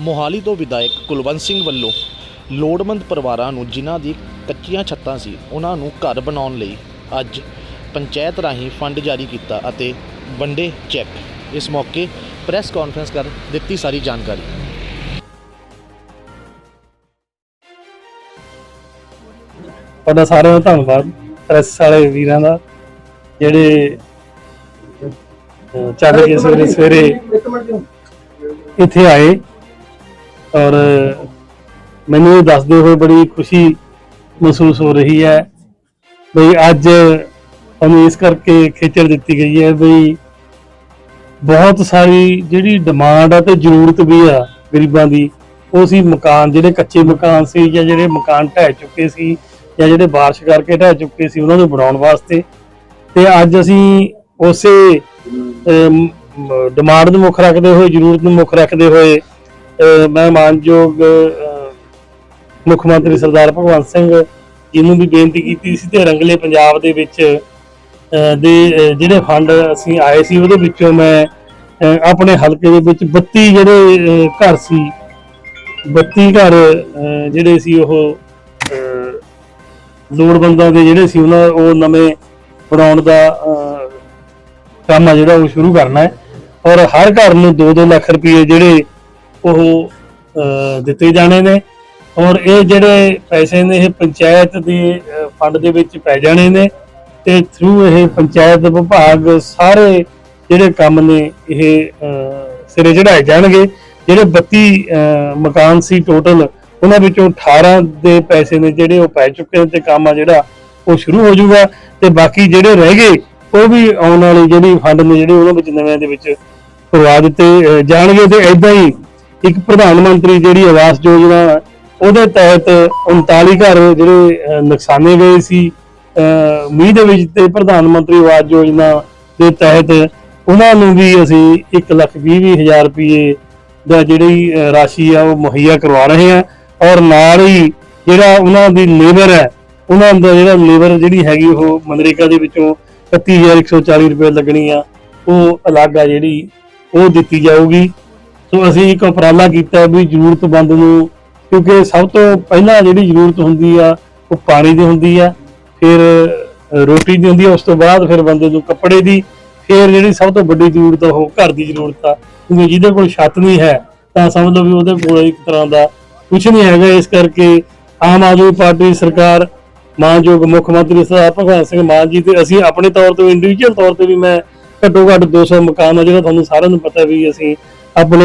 ਮੋਹਾਲੀ ਤੋਂ ਵਿਧਾਇਕ ਕੁਲਵੰਤ ਸਿੰਘ ਵੱਲੋਂ ਲੋੜਵੰਦ ਪਰਿਵਾਰਾਂ ਨੂੰ ਜਿਨ੍ਹਾਂ ਦੀ ਕੱਚੀਆਂ ਛੱਤਾਂ ਸੀ ਉਹਨਾਂ ਨੂੰ ਘਰ ਬਣਾਉਣ ਲਈ ਅੱਜ ਪੰਚਾਇਤ ਰਾਹੀਂ ਫੰਡ ਜਾਰੀ ਕੀਤਾ ਅਤੇ ਵੰਡੇ ਚੈੱਕ। ਇਸ ਮੌਕੇ ਪ੍ਰੈਸ ਕਾਨਫਰੰਸ ਕਰ ਦਿੱਤੀ ਸਾਰੀ ਜਾਣਕਾਰੀ। ਤੁਹਾਡਾ ਸਾਰਿਆਂ ਦਾ ਧੰਨਵਾਦ ਪ੍ਰੈਸ ਵਾਲੇ ਵੀਰਾਂ ਦਾ ਜਿਹੜੇ ਚੱਲ ਕੇ ਸਵੇਰੇ ਸਵੇਰੇ ਇੱਥੇ ਆਏ। ਔਰ ਮੈਨੂੰ ਇਹ ਦੱਸਦੇ ਹੋਏ ਬੜੀ ਖੁਸ਼ੀ ਮਹਿਸੂਸ ਹੋ ਰਹੀ ਹੈ ਬਈ ਅੱਜ ਸਾਨੂੰ ਇਸ ਕਰਕੇ ਖੇਚਰ ਦਿੱਤੀ ਗਈ ਹੈ ਬਈ ਬਹੁਤ ਸਾਰੀ ਜਿਹੜੀ ਡਿਮਾਂਡ ਆ ਤੇ ਜ਼ਰੂਰਤ ਵੀ ਆ ਗਰੀਬਾਂ ਦੀ, ਉਹ ਸੀ ਮਕਾਨ, ਜਿਹੜੇ ਕੱਚੇ ਮਕਾਨ ਸੀ ਜਾਂ ਜਿਹੜੇ ਮਕਾਨ ਢਹਿ ਚੁੱਕੇ ਸੀ ਜਾਂ ਜਿਹੜੇ ਬਾਰਿਸ਼ ਕਰਕੇ ਢਹਿ ਚੁੱਕੇ ਸੀ, ਉਹਨਾਂ ਨੂੰ ਬਣਾਉਣ ਵਾਸਤੇ ਤੇ ਅੱਜ ਅਸੀਂ ਉਸੇ ਡਿਮਾਂਡ ਨੂੰ ਮੁੱਖ ਰੱਖਦੇ ਹੋਏ, ਜ਼ਰੂਰਤ ਨੂੰ ਮੁੱਖ ਰੱਖਦੇ ਹੋਏ ਮੈਂ ਮਾਨਯੋਗ ਮੁੱਖ ਮੰਤਰੀ ਸਰਦਾਰ ਭਗਵੰਤ ਸਿੰਘ ਜੀ ਨੂੰ ਵੀ ਬੇਨਤੀ ਕੀਤੀ ਸੀ ਤੇ ਰੰਗਲੇ ਪੰਜਾਬ ਦੇ ਵਿੱਚ ਦੇ ਜਿਹੜੇ ਫੰਡ ਅਸੀਂ ਆਏ ਸੀ ਉਹਦੇ ਵਿੱਚੋਂ ਮੈਂ ਆਪਣੇ ਹਲਕੇ ਦੇ ਵਿੱਚ 32 ਜਿਹੜੇ ਘਰ ਸੀ 32 ਘਰ ਜਿਹੜੇ ਸੀ ਉਹ ਲੋੜਵੰਦਾਂ ਦੇ ਜਿਹੜੇ ਸੀ ਉਹਨਾਂ ਉਹ ਨਵੇਂ ਬਣਾਉਣ ਦਾ ਅਹ, ਕੰਮ ਆ ਜਿਹੜਾ ਉਹ ਸ਼ੁਰੂ ਕਰਨਾ ਹੈ। ਔਰ ਹਰ ਘਰ ਨੂੰ 2-2 ਲੱਖ ਰੁਪਏ ਜਿਹੜੇ ਉਹ ਦਿੱਤੇ ਜਾਣੇ ਨੇ। ਔਰ ਇਹ ਜਿਹੜੇ ਪੈਸੇ ਨੇ, ਇਹ ਪੰਚਾਇਤ ਦੇ ਫੰਡ ਦੇ ਵਿੱਚ ਪੈ ਜਾਣੇ ਨੇ ਤੇ ਥਰੂ ਇਹ ਪੰਚਾਇਤ ਵਿਭਾਗ ਸਾਰੇ ਜਿਹੜੇ ਕੰਮ ਨੇ, ਇਹ ਸਿਰੇ ਚੜਾਏ ਜਾਣਗੇ। ਜਿਹੜੇ 32 ਮਕਾਨ ਸੀ ਟੋਟਲ ਉਹਨਾਂ ਵਿੱਚੋਂ 18 ਦੇ ਪੈਸੇ ਨੇ ਜਿਹੜੇ ਉਹ ਪੈ ਚੁੱਕੇ ਨੇ ਤੇ ਕੰਮ ਆ ਜਿਹੜਾ, ਉਹ ਸ਼ੁਰੂ ਹੋ ਜਾਊਗਾ। ਤੇ ਬਾਕੀ ਜਿਹੜੇ ਰਹਿ ਗਏ, ਉਹ ਵੀ ਆਉਣ ਵਾਲੀ ਜਿਹੜੀ ਫੰਡ ਨੇ, ਜਿਹੜੇ ਉਹਨਾਂ ਵਿੱਚ ਨਵਿਆਂ ਦੇ ਵਿੱਚ ਕਰਵਾ ਦਿੱਤੇ ਜਾਣਗੇ ਤੇ ਐਦਾਂ ਹੀ ਇੱਕ ਪ੍ਰਧਾਨ ਮੰਤਰੀ ਜਿਹੜੀ ਆਵਾਸ ਯੋਜਨਾ, ਉਹਦੇ ਤਹਿਤ 39 ਘਰ ਜਿਹੜੇ ਨੁਕਸਾਨੇ ਗਏ ਸੀ। ਮੀਂਹ ਦੇ ਵਿੱਚ ਤੇ ਪ੍ਰਧਾਨ ਮੰਤਰੀ ਆਵਾਸ ਯੋਜਨਾ ਦੇ ਤਹਿਤ ਉਹਨਾਂ ਨੂੰ ਵੀ ਅਸੀਂ 1 ਲੱਖ ਵੀਹ ਵੀਹ ਹਜ਼ਾਰ ਰੁਪਏ ਦਾ ਜਿਹੜੀ ਰਾਸ਼ੀ ਆ, ਉਹ ਮੁਹੱਈਆ ਕਰਵਾ ਰਹੇ ਹਾਂ। ਔਰ ਨਾਲ ਹੀ ਜਿਹੜਾ ਉਹਨਾਂ ਦੀ ਲੇਬਰ ਹੈ, ਉਹਨਾਂ ਦਾ ਜਿਹੜਾ ਲੇਬਰ ਜਿਹੜੀ ਹੈਗੀ, ਉਹ ਮਨਰੇਗਾ ਦੇ ਵਿੱਚੋਂ 31140 ਰੁਪਏ ਲੱਗਣੀ ਆ। ਉਹ ਅਲੱਗ ਆ ਜਿਹੜੀ, ਉਹ ਦਿੱਤੀ ਜਾਊਗੀ। ਸੋ ਅਸੀਂ ਇੱਕ ਉਪਰਾਲਾ ਕੀਤਾ ਵੀ ਜ਼ਰੂਰਤਮੰਦ ਨੂੰ, ਕਿਉਂਕਿ ਸਭ ਤੋਂ ਪਹਿਲਾਂ ਜਿਹੜੀ ਜ਼ਰੂਰਤ ਹੁੰਦੀ ਆ, ਉਹ ਪਾਣੀ ਦੀ ਹੁੰਦੀ ਆ, ਫਿਰ ਰੋਟੀ ਦੀ ਹੁੰਦੀ ਆ, ਉਸ ਤੋਂ ਬਾਅਦ ਫਿਰ ਬੰਦੇ ਨੂੰ ਕੱਪੜੇ ਦੀ, ਫਿਰ ਜਿਹੜੀ ਸਭ ਤੋਂ ਵੱਡੀ ਜ਼ਰੂਰਤ ਆ, ਉਹ ਘਰ ਦੀ ਜ਼ਰੂਰਤ ਆ। ਕਿਉਂਕਿ ਜਿਹਦੇ ਕੋਲ ਛੱਤ ਨਹੀਂ ਹੈ, ਤਾਂ ਸਮਝ ਲਓ ਵੀ ਉਹਦੇ ਕੋਲ ਇੱਕ ਤਰ੍ਹਾਂ ਦਾ ਕੁਝ ਨਹੀਂ ਹੈਗਾ, ਇਸ ਕਰਕੇ ਆਮ ਆਦਮੀ ਪਾਰਟੀ ਸਰਕਾਰ, ਮਾਨਯੋਗ ਮੁੱਖ ਮੰਤਰੀ ਸਰਦਾਰ ਭਗਵੰਤ ਸਿੰਘ ਮਾਨ ਜੀ ਤੇ ਅਸੀਂ ਆਪਣੇ ਤੌਰ ਤੇ ਇੰਡੀਵਿਜੂਅਲ ਤੌਰ ਤੇ ਵੀ ਮੈਂ ਘੱਟੋ ਘੱਟ 200 ਮਕਾਨ ਆ, ਜਿਹੜਾ ਤੁਹਾਨੂੰ ਸਾਰਿਆਂ ਨੂੰ ਪਤਾ ਵੀ ਅਸੀਂ ਆਪਣੇ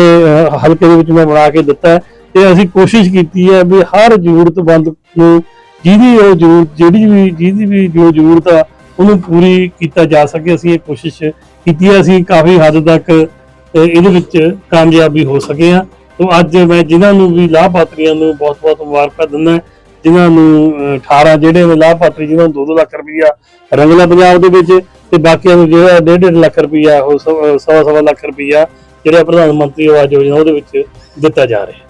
ਹਲਕੇ ਦੇ ਵਿੱਚ ਮੈਂ ਬਣਾ ਕੇ ਦਿੱਤਾ ਹੈ। ਤੇ ਅਸੀਂ ਕੋਸ਼ਿਸ਼ ਕੀਤੀ ਹੈ ਵੀ ਹਰ ਜ਼ਰੂਰਤਮੰਦ ਨੂੰ ਜਿਹਦੀ ਉਹ ਜ਼ਰੂਰਤ ਜਿਹੜੀ ਵੀ ਜਿਹਦੀ ਵੀ ਜੋ ਜ਼ਰੂਰਤ ਆ ਉਹਨੂੰ ਪੂਰੀ ਕੀਤਾ ਜਾ ਸਕੇ। ਅਸੀਂ ਇਹ ਕੋਸ਼ਿਸ਼ ਕੀਤੀ ਹੈ ਅਸੀਂ ਕਾਫੀ ਹੱਦ ਤੱਕ ਇਹਦੇ ਵਿੱਚ ਕਾਮਯਾਬੀ ਹੋ ਸਕੇ ਆ ਤੋਂ ਅੱਜ ਮੈਂ ਜਿਨ੍ਹਾਂ ਨੂੰ ਵੀ ਲਾਭਪਾਤਰੀਆਂ ਨੂੰ ਬਹੁਤ-ਬਹੁਤ ਮੁਬਾਰਕਾਂ ਦਿੰਦਾ ਜਿਨ੍ਹਾਂ ਨੂੰ ਅਹ, 18 ਜਿਹੜੇ ਨੇ ਲਾਭਪਾਤਰੀ ਜਿਨ੍ਹਾਂ ਨੂੰ 2-2 ਲੱਖ ਰੁਪਈਆ ਰੰਗਲਾ ਪੰਜਾਬ ਦੇ ਵਿੱਚ ਤੇ ਬਾਕੀਆਂ ਨੂੰ ਜਿਹੜਾ 1.5 ਲੱਖ ਰੁਪਈਆ ਉਹ ਸਵਾ ਸਵਾ ਲੱਖ ਰੁਪਈਆ ਜਿਹੜਾ ਪ੍ਰਧਾਨ ਮੰਤਰੀ ਆਵਾਜ਼ ਯੋਜਨਾ ਉਹਦੇ ਵਿੱਚ ਦਿੱਤਾ ਜਾ ਰਿਹਾ।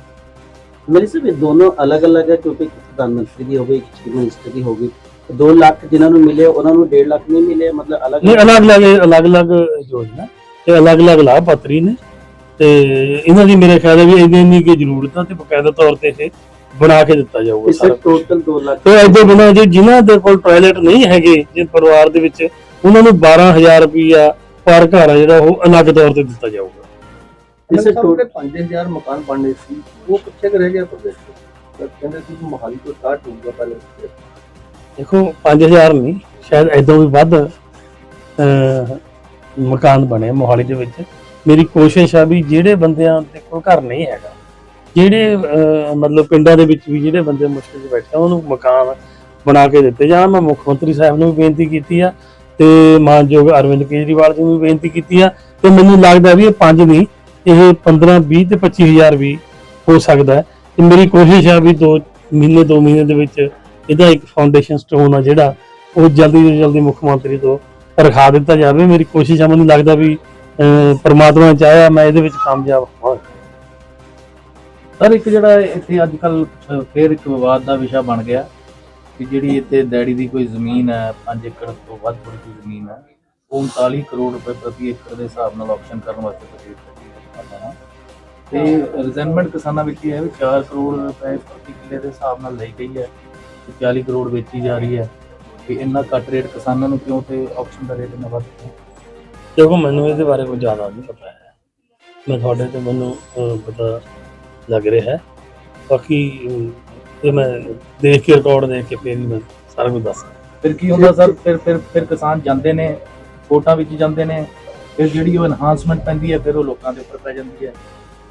ਮੇਰੀ ਸਭ ਇਹ ਦੋਨੋਂ ਅਲੱਗ-ਅਲੱਗ ਹੈ ਕਿਉਂਕਿ ਇੱਕ ਪ੍ਰਧਾਨ ਮੰਤਰੀ ਦੀ ਹੋਵੇ ਇੱਕ ਚੀਫ ਮਿਨਿਸਟਰ ਦੀ ਹੋਵੇ 2 ਲੱਖ ਜਿਨ੍ਹਾਂ ਨੂੰ ਮਿਲੇ ਉਹਨਾਂ ਨੂੰ 1.5 ਲੱਖ ਨਹੀਂ ਮਿਲੇ ਮਤਲਬ ਅਲੱਗ ਨਹੀਂ ਅਲੱਗ-ਅਲੱਗ ਅਲੱਗ-ਅਲੱਗ ਯੋਜਨਾ ਤੇ ਅਲੱਗ-ਅਲੱਗ ਲਾਭਪਾਤਰੀ ਨੇ ਤੇ ਇਹਨਾਂ ਦੀ ਮੇਰੇ ਖਿਆਲ ਹੈ ਵੀ ਇਹਦੇ ਨਹੀਂ ਕਿ ਜ਼ਰੂਰਤ ਆ ਤੇ ਬਕਾਇਦਾ ਤੌਰ ਤੇ ਇਹ ਬਣਾ ਕੇ ਦਿੱਤਾ ਜਾਊਗਾ ਸਾਰਾ ਟੋਟਲ 2 ਲੱਖ ਤੇ ਇਹਦੇ ਬਿਨਾਂ ਜੇ ਜਿਨ੍ਹਾਂ ਦੇ ਕੋਲ ਟਾਇਲਟ ਨਹੀਂ ਹੈਗੇ ਜੇ ਪਰਿਵਾਰ ਦੇ ਵਿੱਚ ਉਹਨਾਂ ਨੂੰ 12000 ਰੁਪਇਆ ਪਰ ਘਰ ਜਿਹੜਾ ਉਹ ਅਲੱਗ ਤੌਰ ਤੇ ਦਿੱਤਾ ਜਾਊਗਾ। ਇਸ ਟੋਟਲ ਟੋਟਲ 5000 ਮਕਾਨ ਬਣਨੇ ਸੀ ਉਹ ਪਿੱਛੇ ਕੁ ਰਹਿ ਗਿਆ ਪ੍ਰਦੇਸ਼ ਕਹਿੰਦੇ ਸੀ ਮੋਹਾਲੀ ਤੋਂ ਸਟਾਰਟ ਹੋਊਗਾ ਪਹਿਲੇ ਦੇਖੋ 5000 ਨਹੀਂ ਸ਼ਾਇਦ ਐਦੋਂ ਵੀ ਵੱਧ ਮਕਾਨ ਬਣੇ ਮੋਹਾਲੀ ਦੇ ਵਿੱਚ। ਮੇਰੀ ਕੋਸ਼ਿਸ਼ ਆ ਵੀ ਜਿਹੜੇ ਬੰਦਿਆਂ ਦੇ ਕੋਲ ਘਰ ਨਹੀਂ ਹੈਗਾ ਜਿਹੜੇ ਮਤਲਬ ਪਿੰਡਾਂ ਦੇ ਵਿੱਚ ਵੀ ਜਿਹੜੇ ਬੰਦੇ ਮੁਸ਼ਕਿਲ 'ਚ ਬੈਠੇ ਉਹਨੂੰ ਮਕਾਨ ਬਣਾ ਕੇ ਦਿੱਤੇ ਜਾਣ। ਮੈਂ ਮੁੱਖ ਮੰਤਰੀ ਸਾਹਿਬ ਨੂੰ ਵੀ ਬੇਨਤੀ ਕੀਤੀ ਆ ਤੇ ਮਾਨਯੋਗ ਅਰਵਿੰਦ ਕੇਜਰੀਵਾਲ ਜੀ ਨੂੰ ਵੀ ਬੇਨਤੀ ਕੀਤੀ ਆ ਤੇ ਮੈਨੂੰ ਲੱਗਦਾ ਵੀ ਇਹ ਪੰਜ ਨਹੀਂ ਇਹ 15 20 ਤੇ 25000 ਵੀ ਹੋ ਸਕਦਾ ਹੈ। ਤੇ ਮੇਰੀ ਕੋਸ਼ਿਸ਼ ਆ ਵੀ ਦੋ ਮਹੀਨੇ ਦੋ ਮਹੀਨੇ ਦੇ ਵਿੱਚ ਇਹਦਾ ਇੱਕ ਫਾਊਂਡੇਸ਼ਨ ਸਟੋਨ ਆ ਜਿਹੜਾ ਉਹ ਜਲਦੀ ਤੋਂ ਜਲਦੀ ਮੁੱਖ ਮੰਤਰੀ ਤੋਂ ਰਖਾ ਦਿੱਤਾ ਜਾਵੇ। ਮੇਰੀ ਕੋਸ਼ਿਸ਼ ਆ ਮੈਨੂੰ ਲੱਗਦਾ ਵੀ ਅਹ, ਚਾਹਿਆ ਮੈਂ ਇਹਦੇ ਵਿੱਚ ਕਾਮਯਾਬ ਹੋਵਾਂ। ਸਰ ਇੱਕ ਜਿਹੜਾ ਇੱਥੇ ਅੱਜ ਕੱਲ ਫੇਰ ਇੱਕ ਵਿਵਾਦ ਦਾ ਵਿਸ਼ਾ ਬਣ ਗਿਆ ਕਿ ਜਿਹੜੀ ਇੱਥੇ ਡੈਡੀ ਦੀ ਕੋਈ ਜ਼ਮੀਨ ਹੈ 5 ਏਕੜ ਤੋਂ ਵੱਧ ਥੋੜੀ ਜ਼ਮੀਨ ਹੈ ਉਹ 39 ਕਰੋੜ ਰੁਪਏ ਪ੍ਰਤੀ ਏਕੜ ਦੇ ਹਿਸਾਬ ਨਾਲ ਆਕਸ਼ਨ ਕਰਨ ਵਾਸਤੇ ਤਜਵੀਜ਼ ਹੈ। ਤੇ ਰਿਜ਼ਨਮੈਂਟ ਕਿਸਾਨਾਂ ਵਿੱਚ ਇਹ ਹੈ ਵੀ 4 ਕਰੋੜ ਰੁਪਏ ਪ੍ਰਤੀ ਕਿੱਲੇ ਦੇ ਹਿਸਾਬ ਨਾਲ ਲਈ ਗਈ ਹੈ ਤੇ 40 ਕਰੋੜ ਵੇਚੀ ਜਾ ਰਹੀ ਹੈ ਕਿ ਇੰਨਾ ਘੱਟ ਰੇਟ ਕਿਸਾਨਾਂ ਨੂੰ ਕਿਉਂ ਤੇ ਆਕਸ਼ਨ ਦਾ ਰੇਟ ਇੰਨਾ ਵੱਧ ਕਿਉਂ ਦੇਖੋ ਮੈਨੂੰ ਇਹਦੇ ਬਾਰੇ ਕੋਈ ਜ਼ਿਆਦਾ ਨਹੀਂ ਪਤਾ ਹੈ। ਮੈਂ ਤੁਹਾਡੇ ਤੇ ਮੈਨੂੰ ਪਤਾ ਲੱਗ ਰਿਹਾ ਹੈ। ਬਾਕੀ ਇਹ ਮੈਂ ਦੇਖ ਕੇ ਰਿਕਾਰਡ ਦੇਖ ਕੇ ਫਿਰ ਮੈਂ ਸਾਰਾ ਕੁਝ ਦੱਸ ਫਿਰ ਕੀ ਹੁੰਦਾ ਸਰ? ਫਿਰ ਫਿਰ ਫਿਰ ਕਿਸਾਨ ਜਾਂਦੇ ਨੇ ਕੋਟਾਂ ਵਿੱਚ ਜਾਂਦੇ ਨੇ ਫਿਰ ਜਿਹੜੀ ਉਹ ਐਨਹਾਂਸਮੈਂਟ ਪੈਂਦੀ ਹੈ ਫਿਰ ਉਹ ਲੋਕਾਂ ਦੇ ਉੱਪਰ ਪੈ ਜਾਂਦੀ ਹੈ।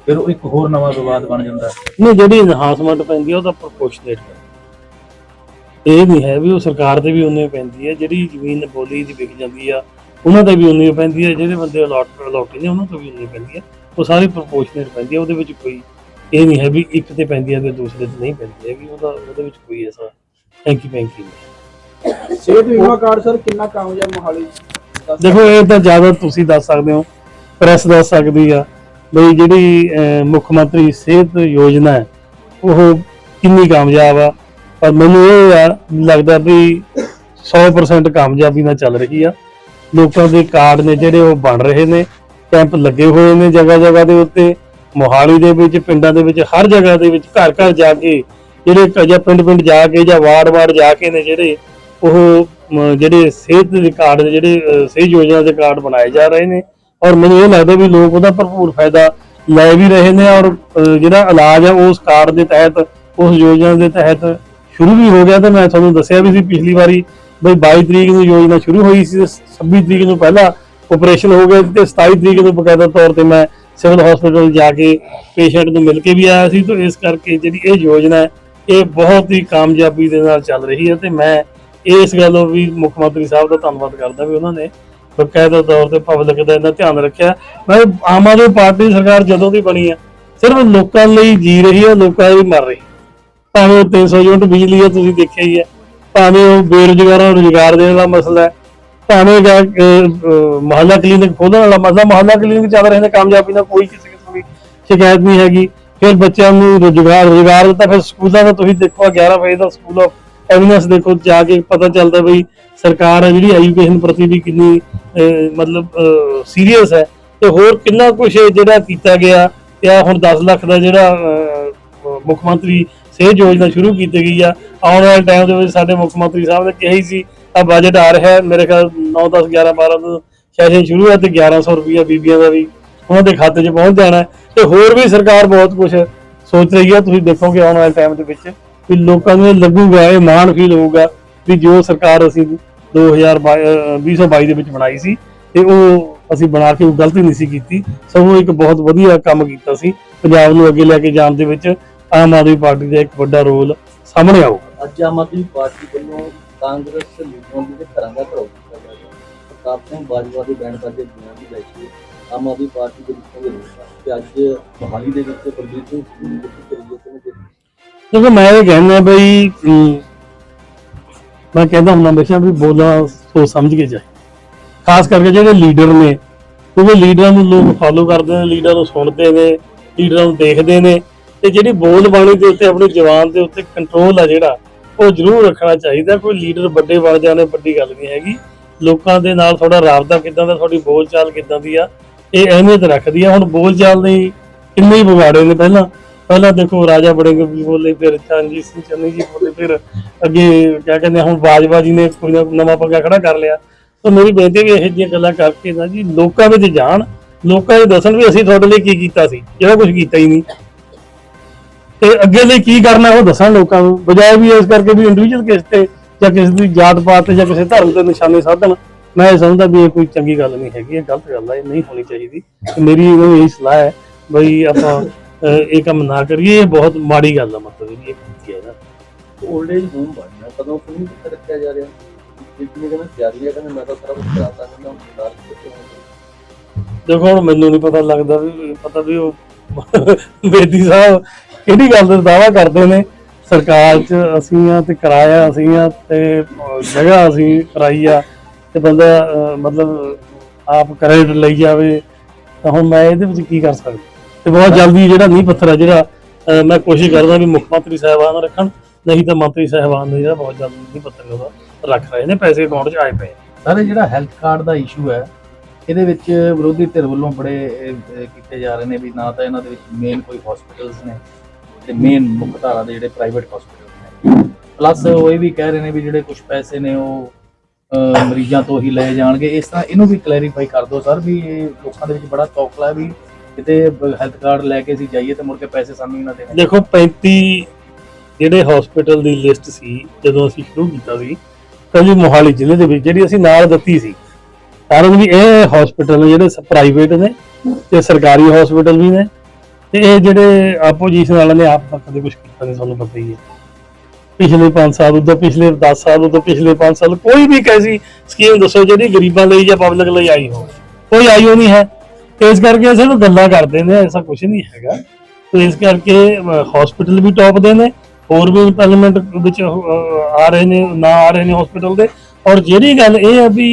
ਫਿਰ ਉਹ ਇੱਕ ਹੋਰ ਨਵਾਂ ਵਿਵਾਦ ਬਣ ਜਾਂਦਾ ਹੈ। ਨਹੀਂ ਜਿਹੜੀ ਇਨਹਾਂਸਮੈਂਟ ਪੈਂਦੀ ਹੈ ਉਹ ਤਾਂ ਪ੍ਰੋਪੋਰਸ਼ਨੇਟ ਹੈ। ਇਹ ਨਹੀਂ ਹੈ ਵੀ ਉਹ ਸਰਕਾਰ ਤੇ ਵੀ ਉਹਨੇ ਪੈਂਦੀ ਹੈ ਜਿਹੜੀ ਜ਼ਮੀਨ ਬੋਲੀ ਦੀ ਵਿਕ ਜਾਂਦੀ ਆ ਉਹਨਾਂ ਤੇ ਵੀ ਉਨੀ ਪੈਂਦੀ ਹੈ ਜਿਹੜੇ ਬੰਦੇ ਅਲਾਟ ਅਲਾਟੇ ਨੇ ਉਹਨਾਂ ਤੋਂ ਵੀ ਉਨੀ ਪੈਂਦੀ ਹੈ। ਉਹ ਸਾਰੀ ਪ੍ਰੋਪੋਰਸ਼ਨੇਟ ਪੈਂਦੀ ਹੈ ਉਹਦੇ ਵਿੱਚ ਕੋਈ ਇਹ ਨਹੀਂ ਹੈ ਵੀ ਇੱਕ ਤੇ ਪੈਂਦੀ ਹੈ ਤੇ ਦੂਸਰੇ ਤੇ ਨਹੀਂ ਪੈਂਦੀ ਹੈਗੀ ਉਹਦਾ ਉਹਦੇ ਵਿੱਚ ਕੋਈ ਐਸਾ ਥੈਂਕੀ ਪੈਂਕੀ ਨਹੀਂ ਸਿਹਤ ਬੀਮਾ ਕਾਰਡ ਸਰ ਕਿੰਨਾ ਕਾਮਯਾਬ ਮੋਹਾਲੀ ਦੱਸ ਦੇਖੋ, ਇਹ ਤਾਂ ਜ਼ਿਆਦਾ ਤੁਸੀਂ ਦੱਸ ਸਕਦੇ ਹੋ, ਪ੍ਰੈਸ ਦੱਸ ਸਕਦੀ ਆ ਬਈ ਜਿਹੜੀ ਮੁੱਖ ਮੰਤਰੀ ਸਿਹਤ ਯੋਜਨਾ ਹੈ, ਉਹ ਕਿੰਨੀ ਕਾਮਯਾਬ ਆ। ਪਰ ਮੈਨੂੰ ਇਹ ਆ ਲੱਗਦਾ ਵੀ 100% ਕਾਮਯਾਬੀ ਨਾਲ ਚੱਲ ਰਹੀ ਆ। ਲੋਕਾਂ ਦੇ ਕਾਰਡ ਨੇ ਜਿਹੜੇ ਉਹ ਬਣ ਰਹੇ ਨੇ, ਕੈਂਪ ਲੱਗੇ ਹੋਏ ਨੇ ਜਗ੍ਹਾ ਜਗ੍ਹਾ ਦੇ ਉੱਤੇ। ਮੋਹਾਲੀ ਦੇ ਵਿੱਚ, ਪਿੰਡਾਂ ਦੇ ਵਿੱਚ, ਹਰ ਜਗ੍ਹਾ ਦੇ ਵਿੱਚ ਘਰ ਘਰ ਜਾ ਕੇ ਜਿਹੜੇ, ਜਾਂ ਪਿੰਡ ਪਿੰਡ ਜਾ ਕੇ ਜਾਂ ਵਾਰਡ ਵਾਰਡ ਜਾ ਕੇ ਨੇ ਜਿਹੜੇ, ਉਹ ਮ, ਜਿਹੜੇ ਸਿਹਤ ਦੇ ਕਾਰਡ ਦੇ ਜਿਹੜੇ ਅ, ਸਿਹਤ ਯੋਜਨਾ ਦੇ ਕਾਰਡ ਬਣਾਏ ਜਾ ਰਹੇ ਨੇ। ਔਰ ਮੈਨੂੰ ਇਹ ਲੱਗਦਾ ਵੀ ਲੋਕ ਉਹਦਾ ਭਰਪੂਰ ਫਾਇਦਾ ਲੈ ਵੀ ਰਹੇ ਨੇ ਔਰ ਅ, ਜਿਹੜਾ ਇਲਾਜ ਹੈ ਉਸ ਕਾਰਡ ਦੇ ਤਹਿਤ ਉਸ ਯੋਜਨਾ ਦੇ ਤਹਿਤ ਸ਼ੁਰੂ ਵੀ ਹੋ ਗਿਆ ਤੇ ਮੈਂ ਤੁਹਾਨੂੰ ਦੱਸਿਆ ਵੀ ਸੀ ਪਿਛਲੀ ਵਾਰੀ ਬਈ 22 ਤਰੀਕ ਨੂੰ ਯੋਜਨਾ ਸ਼ੁਰੂ ਹੋਈ ਸੀ ਤੇ 26 ਤਰੀਕ ਨੂੰ ਪਹਿਲਾ ਆਪਰੇਸ਼ਨ ਹੋ ਗਿਆ ਸੀ ਤੇ 27 ਤਰੀਕ ਨੂੰ ਬਕਾਇਦਾ ਤੌਰ ਤੇ ਮੈਂ ਸਿਵਲ ਹਸਪੀਟਲ ਜਾ ਕੇ ਪੇਸ਼ੈਂਟ ਨੂੰ ਮਿਲ ਕੇ ਵੀ ਆਇਆ ਸੀ। ਤੇ ਇਸ ਕਰਕੇ ਜਿਹੜੀ ਇਹ ਯੋਜਨਾ ਹੈ ਇਹ ਬਹੁਤ ਹੀ ਕਾਮਯਾਬੀ ਦੇ ਨਾਲ ਚੱਲ ਰਹੀ ਹੈ ਤੇ ਮੈਂ ਇਸ ਗੱਲੋਂ ਵੀ ਮੁੱਖ ਮੰਤਰੀ ਸਾਹਿਬ ਦਾ ਧੰਨਵਾਦ ਕਰਦਾ ਵੀ ਉਹਨਾਂ ਨੇ ਬਕਾਇਦਾ ਤੌਰ ਤੇ ਪਬਲਿਕ ਦਾ ਇਹਨਾਂ ਧਿਆਨ ਰੱਖਿਆ। ਮੈਂ ਆਮ ਆਦਮੀ ਪਾਰਟੀ ਸਰਕਾਰ ਜਦੋਂ ਦੀ ਬਣੀ ਆ, ਸਿਰਫ ਲੋਕਾਂ ਲਈ ਜੀ ਰਹੀ ਹੈ ਲੋਕਾਂ ਲਈ ਮਰ ਰਹੀ ਭਾਵੇਂ 300 ਯੂਨਿਟ ਬਿਜਲੀ ਹੈ ਤੁਸੀਂ ਦੇਖਿਆ ਹੀ ਹੈ ਭਾਵੇਂ ਉਹ ਬੇਰੁਜ਼ਗਾਰਾਂ ਨੂੰ ਰੁਜ਼ਗਾਰ ਦੇਣ ਦਾ ਮਸਲਾ ਹੈ। ਭਾਵੇਂ ਗਾ ਮਹੱਲਾ ਕਲੀਨਿਕ ਖੋਲਣ ਵਾਲਾ ਮਸਲਾ, ਮਹੱਲਾ ਕਲੀਨਿਕ ਚੱਲ ਰਹੇ ਨੇ ਕਾਮਯਾਬੀ ਨਾਲ ਕੋਈ ਕਿਸੇ ਕਿਸਮ ਦੀ ਸ਼ਿਕਾਇਤ ਨਹੀਂ ਹੈਗੀ, ਫਿਰ ਬੱਚਿਆਂ ਨੂੰ ਰੁਜ਼ਗਾਰ ਰੁਜ਼ਗਾਰ ਦਿੱਤਾ, ਫਿਰ ਸਕੂਲਾਂ ਦਾ ਤੁਸੀਂ ਦੇਖੋ 11 ਵਜੇ ਦਾ ਸਕੂਲ ਆਫ ਐਵੀਨੈਂਸ ਦੇਖੋ ਜਾ ਕੇ ਪਤਾ ਚੱਲਦਾ ਬਈ ਸਰਕਾਰ ਹੈ ਜਿਹੜੀ ਐਜੂਕੇਸ਼ਨ ਪ੍ਰਤੀ ਵੀ ਕਿੰਨੀ ਮਤਲਬ ਸੀਰੀਅਸ ਹੈ। ਤੇ ਹੋਰ ਕਿੰਨਾ ਕੁਝ ਜਿਹੜਾ ਕੀਤਾ ਗਿਆ, ਤੇ ਆਹ ਹੁਣ 10 ਲੱਖ ਦਾ ਜਿਹੜਾ ਮੁੱਖ ਮੰਤਰੀ ਸਿਹਤ ਯੋਜਨਾ ਸ਼ੁਰੂ ਕੀਤੀ ਗਈ ਆ, ਆਉਣ ਵਾਲੇ ਟਾਈਮ ਦੇ ਵਿੱਚ ਸਾਡੇ ਮੁੱਖ ਮੰਤਰੀ ਸਾਹਿਬ ਨੇ ਕਿਹਾ ਹੀ ਸੀ ਆ ਬਜਟ ਆ ਰਿਹਾ ਮੇਰੇ ਖਿਆਲ 9 10 11 12 ਤੋਂ ਸੈਸ਼ਨ ਸ਼ੁਰੂ ਹੈ ਤੇ 1100 ਰੁਪਈਆ ਬੀਬੀਆਂ ਦਾ ਵੀ ਉਹਨਾਂ ਦੇ ਖਾਤੇ 'ਚ ਪਹੁੰਚ ਜਾਣਾ ਹੈ। ਤੇ ਹੋਰ ਵੀ ਸਰਕਾਰ ਬਹੁਤ ਕੁਝ ਸੋਚ ਰਹੀ ਹੈ, ਤੁਸੀਂ ਦੇਖੋਗੇ ਆਉਣ ਵਾਲੇ ਟਾਈਮ ਦੇ ਵਿੱਚ। ਵੀ ਲੋਕਾਂ ਨੂੰ ਇਹ ਲੱਗੂਗਾ, ਇਹ ਮਾਣ ਫੀਲ ਹੋਊਗਾ ਵੀ ਜੋ ਸਰਕਾਰ ਅਸੀਂ 2022 ਦੇ ਵਿੱਚ ਬਣਾਈ ਸੀ, ਤੇ ਉਹ ਅਸੀਂ ਬਣਾ ਕੇ ਉਹ ਗਲਤੀ ਨਹੀਂ ਸੀ ਕੀਤੀ ਸਗੋਂ ਇੱਕ ਬਹੁਤ ਵਧੀਆ ਕੰਮ ਕੀਤਾ ਸੀ, ਪੰਜਾਬ ਨੂੰ ਅੱਗੇ ਲੈ ਕੇ ਜਾਣ ਦੇ ਵਿੱਚ ਆਮ ਆਦਮੀ ਪਾਰਟੀ ਦਾ ਇੱਕ ਵੱਡਾ ਰੋਲ ਸਾਹਮਣੇ ਆਊਗਾ ਅੱਜ ਆਮ ਆਦਮੀ ਪਾਰਟੀ ਵੱਲੋਂ ਕਾਂਗਰਸ ਲੀਡਰਾਂ ਦੇ ਘਰਾਂ ਦਾ ਘਰੋ ਕੀਤਾ ਗਿਆ ਹੈ। ਪ੍ਰਤਾਪ ਸਿੰਘ ਬਾਜਵਾ ਦੇ ਬੈਨ ਕਰਦੇ ਬਿਆਨ ਦੀ ਲੈ ਕੇ ਆਮ ਆਦਮੀ ਪਾਰਟੀ ਦੇ ਵਿੱਚੋਂ ਦੇ ਤੇ ਅੱਜ ਮੋਹਾਲੀ ਦੇ ਵਿੱਚ ਬਲਜੀਤ ਸਿੰਘ ਸਿੱਧੂ ਨੂੰ ਜਿੱਤ ਕਰੀਏ ਉਹਨੇ ਦੇਖੋ ਮੈਂ ਇਹ ਕਹਿੰਦਾ ਬਈ ਮੈਂ ਕਹਿੰਦਾ ਹੁੰਦਾ ਹਮੇਸ਼ਾ ਵੀ ਬੋਲਾਂ ਸੋਚ ਸਮਝ ਕੇ ਜਾਏ। ਖਾਸ ਕਰਕੇ ਜਿਹੜੇ ਲੀਡਰ ਨੇ, ਕਿਉਂਕਿ ਲੀਡਰਾਂ ਨੂੰ ਲੋਕ ਫਾਲੋ ਕਰਦੇ ਨੇ, ਲੀਡਰਾਂ ਨੂੰ ਸੁਣਦੇ ਨੇ, ਲੀਡਰਾਂ ਨੂੰ ਦੇਖਦੇ ਨੇ, ਤੇ ਜਿਹੜੀ ਬੋਲ ਬਾਣੀ ਦੇ ਉੱਤੇ, ਆਪਣੀ ਜ਼ੁਬਾਨ ਦੇ ਉੱਤੇ ਕੰਟਰੋਲ ਆ ਜਿਹੜਾ, ਉਹ ਜ਼ਰੂਰ ਰੱਖਣਾ ਚਾਹੀਦਾ। ਕੋਈ ਲੀਡਰ ਵੱਡੇ ਬਣ ਜਾਣੇ ਵੱਡੀ ਗੱਲ ਨਹੀਂ ਹੈਗੀ। ਲੋਕਾਂ ਦੇ ਨਾਲ ਤੁਹਾਡਾ ਰਾਬਤਾ ਕਿਦਾਂ ਦਾ, ਤੁਹਾਡੀ ਬੋਲਚਾਲ ਕਿਦਾਂ ਦੀ ਆ, ਇਹ ਅਹਿਮੀਅਤ ਰੱਖਦੀ ਆ। ਹੁਣ ਬੋਲਚਾਲ ਦੇ ਕਿੰਨੇ ਹੀ ਵਿਗਾੜੇ ਨੇ ਪਹਿਲਾਂ। ਪਹਿਲਾਂ ਦੇਖੋ ਰਾਜਾ ਬੜਿੰਗ ਵੀ ਬੋਲੇ, ਫਿਰ ਚੰਜੀ ਸਿੰਘ ਚੰਨੀ ਜੀ ਬੋਲੇ, ਫਿਰ ਅੱਗੇ ਕਿਆ ਕਹਿੰਦੇ ਹੁਣ ਬਾਜਵਾ ਜੀ ਨੇ ਕੋਈ ਨਾ ਨਵਾਂ ਪੰਗਾ ਖੜਾ ਕਰ ਲਿਆ। ਤਾਂ ਮੇਰੀ ਬੇਨਤੀ ਵੀ ਇਹੋ ਜਿਹੀਆਂ ਗੱਲਾਂ ਕਰਕੇ ਨਾ ਜੀ, ਲੋਕਾਂ ਵਿੱਚ ਜਾਣ, ਲੋਕਾਂ ਨੂੰ ਦੱਸਣ ਵੀ ਅਸੀਂ ਤੁਹਾਡੇ ਲਈ ਕੀ ਕੀਤਾ ਸੀ, ਜਿਹੜਾ ਕੁਝ ਕੀਤਾ ਹੀ ਨਹੀਂ। ਤੇ ਅੱਗੇ ਲਈ ਕੀ ਕਰਨਾ, ਉਹ ਦੱਸਣ ਲੋਕਾਂ ਨੂੰ, ਬਜਾਏ ਵੀ ਇਸ ਕਰਕੇ ਵੀ ਇੰਡੀਵਿਜੂਅਲ ਕਿਸ ਤੇ ਜਾਂ ਕਿਸੇ ਦੀ ਜਾਤ ਪਾਤ ਤੇ ਜਾਂ ਕਿਸੇ ਧਰਮ ਤੇ ਨਿਸ਼ਾਨੇ ਸਾਧਣ, ਮੈਂ ਇਹ ਸਮਝਦਾ ਵੀ ਇਹ ਕੋਈ ਚੰਗੀ ਗੱਲ ਨਹੀਂ ਹੈਗੀ, ਇਹ ਗਲਤ ਗੱਲ ਹੈ ਇਹ ਨਹੀਂ ਹੋਣੀ ਚਾਹੀਦੀ। ਮੇਰੀ ਇਹਨਾਂ ਨੂੰ ਇਹੀ ਸਲਾਹ ਹੈ, ਬਈ ਆਪਾਂ ਇਹ ਕੰਮ ਨਾ ਕਰੀਏ ਇਹ ਬਹੁਤ ਮਾੜੀ ਗੱਲ ਆ ਮਤਲਬ ਇਹ ਕੀਤੀ ਹੈ ਨਾ 올ਡ ਏਜ ਹੋਮ ਬਣਨਾ ਕਦੋਂ ਨਹੀਂ ਕਿੱਥੇ ਰੱਖਿਆ ਜਾ ਰਿਹਾ? ਜਿੱਤਨੇ ਕਹਿੰਦੇ ਤਿਆਰੀ ਹੈ ਕਹਿੰਦੇ ਮੈਂ ਤਾਂ ਸਾਰਾ ਕੁਝ ਕਰਾਤਾ ਕਹਿੰਦਾ ਹੁਣ ਸਰਕਾਰ ਕਿੱਥੇ ਦੇਖੋ ਹੁਣ ਮੈਨੂੰ ਨਹੀਂ ਪਤਾ ਲੱਗਦਾ ਵੀ ਪਤਾ ਵੀ ਉਹ ਬੇਦੀ ਸਾਹਿਬ ਕਿਹੜੀ ਗੱਲ ਦਾ ਦਾਵਾ ਕਰਦੇ ਨੇ। ਸਰਕਾਰ 'ਚ ਅਸੀਂ ਆ ਤੇ ਕਿਰਾਇਆ ਅਸੀਂ ਆ ਤੇ ਜਗ੍ਹਾ ਅਸੀਂ ਕਰਾਈ ਆ ਤੇ ਬੰਦਾ ਮਤਲਬ ਆਪ ਕ੍ਰੈਡਿਟ ਲਈ ਜਾਵੇ ਤਾਂ ਹੁਣ ਮੈਂ ਇਹਦੇ ਵਿੱਚ ਕੀ ਕਰ ਸਕਦਾ? ਤੇ ਬਹੁਤ ਜਲਦੀ ਜਿਹੜਾ ਨੀਂਹ ਪੱਥਰ ਹੈ ਜਿਹੜਾ ਅਹ, ਮੈਂ ਕੋਸ਼ਿਸ਼ ਕਰਦਾ ਵੀ ਮੁੱਖ ਮੰਤਰੀ ਸਾਹਿਬਾਨ ਰੱਖਣ ਨਹੀਂ ਤਾਂ ਮੰਤਰੀ ਸਾਹਿਬਾਨ ਨੂੰ ਜਿਹੜਾ ਬਹੁਤ ਜਲਦੀ ਨੀਂਹ ਪੱਥਰ ਉਹਦਾ ਰੱਖ ਰਹੇ ਨੇ ਪੈਸੇ ਅਕਾਊਂਟ 'ਚ ਆਏ ਪਏ ਆ। ਸਾਰੇ ਜਿਹੜਾ ਹੈਲਥ ਕਾਰਡ ਦਾ ਇਸ਼ੂ ਹੈ ਇਹਦੇ ਵਿੱਚ ਵਿਰੋਧੀ ਧਿਰ ਵੱਲੋਂ ਬੜੇ ਇਹ, ਇਹ ਕੀਤੇ ਜਾ ਰਹੇ ਨੇ ਵੀ ਨਾ ਤਾਂ ਇਹਨਾਂ ਦੇ ਵਿੱਚ ਮੇਨ ਕੋਈ ਹਸਪੀਟਲਸ ਨੇ ਤੇ ਮੇਨ ਮੁੱਖ ਧਾਰਾ ਦੇ ਜਿਹੜੇ ਪ੍ਰਾਈਵੇਟ ਹਸਪੀਟਲ ਨੇ ਪਲੱਸ ਉਹ ਇਹ ਵੀ ਕਹਿ ਰਹੇ ਨੇ ਵੀ ਜਿਹੜੇ ਕੁਝ ਪੈਸੇ ਨੇ ਉਹ ਅਹ, ਮਰੀਜ਼ਾਂ ਤੋਂ ਹੀ ਲਏ ਜਾਣਗੇ ਇਸ ਤਰ੍ਹਾਂ ਇਹਨੂੰ ਵੀ ਕਲੈਰੀਫਾਈ ਕਰ ਦਿਓ ਸਰ ਵੀ ਇਹ ਲੋਕਾਂ ਦੇ ਵਿੱਚ ਬੜਾ ਤੌਖਲਾ ਹੈ ਵੀ ਕਿਤੇ ਹੈਲਥ ਕਾਰਡ ਲੈ ਕੇ ਅਸੀਂ ਜਾਈਏ ਤੇ ਮੁੜ ਕੇ ਪੈਸੇ ਸਾਨੂੰ ਹੀ ਨਾ ਦੇਣੇ। ਦੇਖੋ 35 ਜਿਹੜੇ ਹਸਪੀਟਲ ਦੀ ਲਿਸਟ ਸੀ, ਜਦੋਂ ਅਸੀਂ ਸ਼ੁਰੂ ਕੀਤਾ ਸੀ ਪਹਿਲੀ ਮੋਹਾਲੀ ਜ਼ਿਲ੍ਹੇ ਦੇ ਵਿੱਚ ਜਿਹੜੀ ਅਸੀਂ ਨਾਲ ਦਿੱਤੀ ਸੀ, ਕਾਰਨ ਵੀ ਇਹ ਹਸਪੀਟਲ ਜਿਹੜੇ ਪ੍ਰਾਈਵੇਟ ਨੇ ਤੇ ਸਰਕਾਰੀ ਹਸਪੀਟਲ ਵੀ ਨੇ ਤੇ ਇਹ ਜਿਹੜੇ ਆਪੋਜੀਸ਼ਨ ਵਾਲਿਆਂ ਨੇ ਆਪ ਤਾਂ ਕਦੇ ਕੁਝ ਕੀਤਾ ਨਹੀਂ ਤੁਹਾਨੂੰ ਪਤਾ ਹੀ ਹੈ। ਪਿਛਲੇ 5 ਸਾਲ ਉਦੋਂ, ਪਿਛਲੇ 10 ਸਾਲ ਉਦੋਂ, ਪਿਛਲੇ 5 ਸਾਲ, ਕੋਈ ਵੀ ਕੈਸੀ ਸਕੀਮ ਦੱਸੋ ਜਿਹੜੀ ਗਰੀਬਾਂ ਲਈ ਜਾਂ ਪਬਲਿਕ ਲਈ ਆਈ ਹੋ ਕੋਈ ਆਈ ਹੋ ਨਹੀਂ ਹੈ। ਤੇ ਇਸ ਕਰਕੇ ਸਿਰਫ ਗੱਲਾਂ ਕਰਦੇ ਨੇ ਐਸਾ ਕੁਝ ਨਹੀਂ ਹੈਗਾ। ਤੇ ਇਸ ਕਰਕੇ ਹਸਪੀਟਲ ਵੀ ਟੌਪ ਦੇ ਨੇ ਹੋਰ ਵੀ ਇੰਪਲੀਮੈਂਟ ਵਿੱਚ ਆ ਰਹੇ ਨੇ ਨਾ ਆ ਰਹੇ ਨੇ ਹਸਪੀਟਲ ਦੇ। ਔਰ ਜਿਹੜੀ ਗੱਲ ਇਹ ਹੈ ਵੀ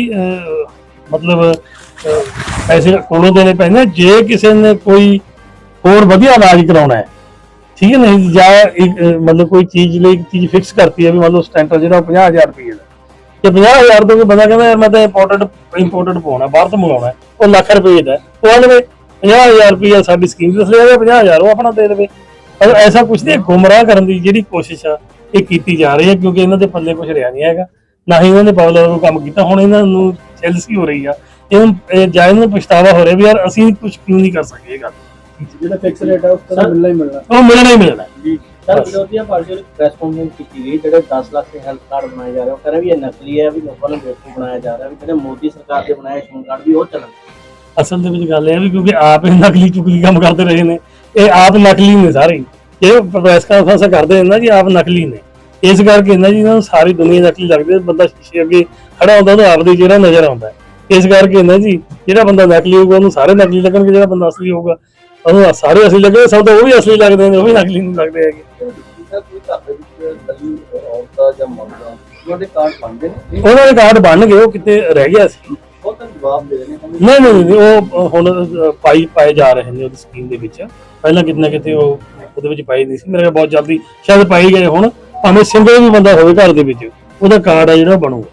ਮਤਲਬ ਅਹ, ਪੈਸੇ ਕੋਲੋਂ ਦੇਣੇ ਪੈਂਦੇ ਜੇ ਕਿਸੇ ਨੇ ਕੋਈ ਹੋਰ ਵਧੀਆ ਇਲਾਜ ਕਰਾਉਣਾ ਹੈ ਠੀਕ ਹੈ ਨਹੀਂ ਜਾਂ ਮਤਲਬ ਕੋਈ ਚੀਜ਼ ਲਈ ਇੱਕ ਚੀਜ਼ ਫਿਕਸ ਕਰਤੀ ਹੈ ਵੀ ਮੰਨ ਲਓ ਸਟੈਂਟਰ ਜਿਹੜਾ ਉਹ 50000 ਰੁਪਏ ਦਾ ਤੇ 50000 ਤੋਂ ਕੋਈ ਬੰਦਾ ਕਹਿੰਦਾ ਯਾਰ ਮੈਂ ਤਾਂ ਇੰਪੋਰਟਡ ਇੰਪੋਰਟਡ ਪਾਉਣਾ ਬਾਹਰ ਤੋਂ ਮੰਗਾਉਣਾ ਉਹ ਲੱਖ ਰੁਪਏ ਦਾ। ਉਹ ਆਂਦੇ 50000 ਰੁਪਏ ਸਾਡੀ ਸਕੀਮ ਦੱਸ ਰਿਹਾ 50000 ਉਹ ਆਪਣਾ ਦੇ ਦੇਵੇ। ਪਰ ਐਸਾ ਕੁਝ ਨਹੀਂ ਗੁੰਮਰਾਹ ਕਰਨ ਦੀ ਜਿਹੜੀ ਕੋਸ਼ਿਸ਼ ਆ ਇਹ ਕੀਤੀ ਜਾ ਰਹੀ ਹੈ ਕਿਉਂਕਿ ਇਹਨਾਂ ਦੇ ਪੱਲੇ ਕੁਝ ਰਿਹਾ ਨਹੀਂ ਹੈਗਾ। ਨਾ ਹੀ ਇਹਨਾਂ ਨੇ ਪਬਲਿਕ ਨੂੰ ਕੰਮ ਕੀਤਾ ਹੁਣ ਇਹਨਾਂ ਨੂੰ ਚੈਲਸੀ ਹੋ ਰਹੀ ਆ। ਇਹ ਜਾਂ ਇਹਨਾਂ ਨੂੰ ਪਛਤਾਵਾ ਹੋ ਰਿਹਾ ਵੀ ਯਾਰ ਅਸੀਂ ਕੁਝ ਕਿਉਂ ਨਹੀਂ ਕਰ ਸਕੇ ਇਹ ਗੱਲ। ਜਿਹੜਾ ਫਿਕਸ ਰੇਟ ਹੈ ਉਸ ਤਰ੍ਹਾਂ ਮਿਲਣਾ ਹੀ ਮਿਲਣਾ। ਉਹ ਮਿਲਣਾ ਹੀ ਮਿਲਣਾ ਜੀ। ਸਰ। ਵਿਰੋਧੀਆਂ ਪਾਰਟੀਆਂ ਨੇ ਪ੍ਰੈਸ ਕਾਨਫਰੰਸ ਕੀਤੀ ਗਈ ਜਿਹੜੇ 10 ਲੱਖ ਦੇ ਹੈਲਥ ਕਾਰਡ ਬਣਾਏ ਜਾ ਰਹੇ ਉਹ ਕਹਿੰਦੇ ਵੀ ਇਹ ਨਕਲੀ ਹੈ ਵੀ ਲੋਕਾਂ ਨੂੰ ਬੇਵਕੂਫ ਬਣਾਇਆ ਜਾ ਰਿਹਾ ਵੀ ਜਿਹੜੇ ਮੋਦੀ ਸਰਕਾਰ ਦੇ ਬਣਾਏ ਆਯੁਸ਼ਮਾਨ ਕਾਰਡ ਵੀ ਉਹ ਚੱਲਣ ਅਸਲ ਦੇ ਵਿੱਚ ਗੱਲ ਇਹ ਹੈ ਵੀ ਕਿਉਂਕਿ ਆਪ ਇਹ ਨਕਲੀ ਚੁਗਲੀ ਕੰਮ ਕਰਦੇ ਰਹੇ ਨੇ ਇਹ ਆਪ ਨਕਲੀ ਨੇ ਸਾਰੇ ਹੀ। ਇਹ ਪ੍ਰੈਸ ਕਾਨਫਰੰਸ ਕਰਦੇ ਨੇ ਨਾ ਜੀ ਆਪ ਨਕਲੀ ਨੇ ਇਸ ਕਰਕੇ ਨਾ ਜੀ ਇਹਨਾਂ ਨੂੰ ਸਾਰੀ ਦੁਨੀਆ ਨਕਲੀ ਲੱਗਦੀ ਹੈ ਬੰਦਾ ਸ਼ੀਸ਼ੇ ਅੱਗੇ ਖੜਾ ਹੁੰਦਾ ਤਾਂ ਆਪਦੇ ਜਿਹੜਾ ਨਜ਼ਰ ਆਉਂਦਾ ਹੈ। ਇਸ ਕਰਕੇ ਨਾ ਜੀ ਜਿਹੜਾ ਬੰਦਾ ਨਕਲੀ ਹੋਊਗਾ ਉਹਨੂੰ ਸਾਰੇ ਨਕਲੀ ਲੱਗਣਗੇ ਜਿਹੜਾ ਬੰਦਾ ਅਸਲੀ ਹੋਊਗਾ ਉਹਨੂੰ ਸਾਰੇ ਅਸਲੀ ਲੱਗਣਗੇ ਸਭ ਤੋਂ ਉਹ ਵੀ ਅਸਲੀ ਲੱਗਦੇ ਨੇ ਉਹ ਵੀ ਨਕਲੀ ਨਹੀਂ ਲੱਗਦੇ ਹੈਗੇ। ਉਹਨਾਂ ਦੇ ਕਾਰਡ ਬਣ ਗਏ ਉਹ ਕਿਤੇ ਰਹਿ ਗਿਆ ਸੀ। ਉਹ ਨਹੀਂ ਨਹੀਂ ਨਹੀਂ, ਉਹ ਹੁਣ ਪਾਈ ਪਾਏ ਜਾ ਰਹੇ ਨੇ ਉਹਦੀ ਸਕੀਮ ਦੇ ਵਿੱਚ। ਪਹਿਲਾਂ ਕਿਤੇ ਨਾ ਕਿਤੇ ਉਹ ਉਹਦੇ ਵਿੱਚ ਪਾਈ ਨਹੀਂ ਸੀ। ਮੇਰੇ ਖਿਆਲ ਬਹੁਤ ਜਲਦੀ ਸ਼ਾਇਦ ਪਾਈ ਗਏ ਹੁਣ ਭਾਵੇਂ ਸਿੰਗਲ ਵੀ ਬੰਦਾ ਹੋਵੇ ਘਰ ਦੇ ਵਿੱਚ ਉਹਦਾ ਕਾਰਡ ਆ ਜਿਹੜਾ ਉਹ ਬਣੂਗਾ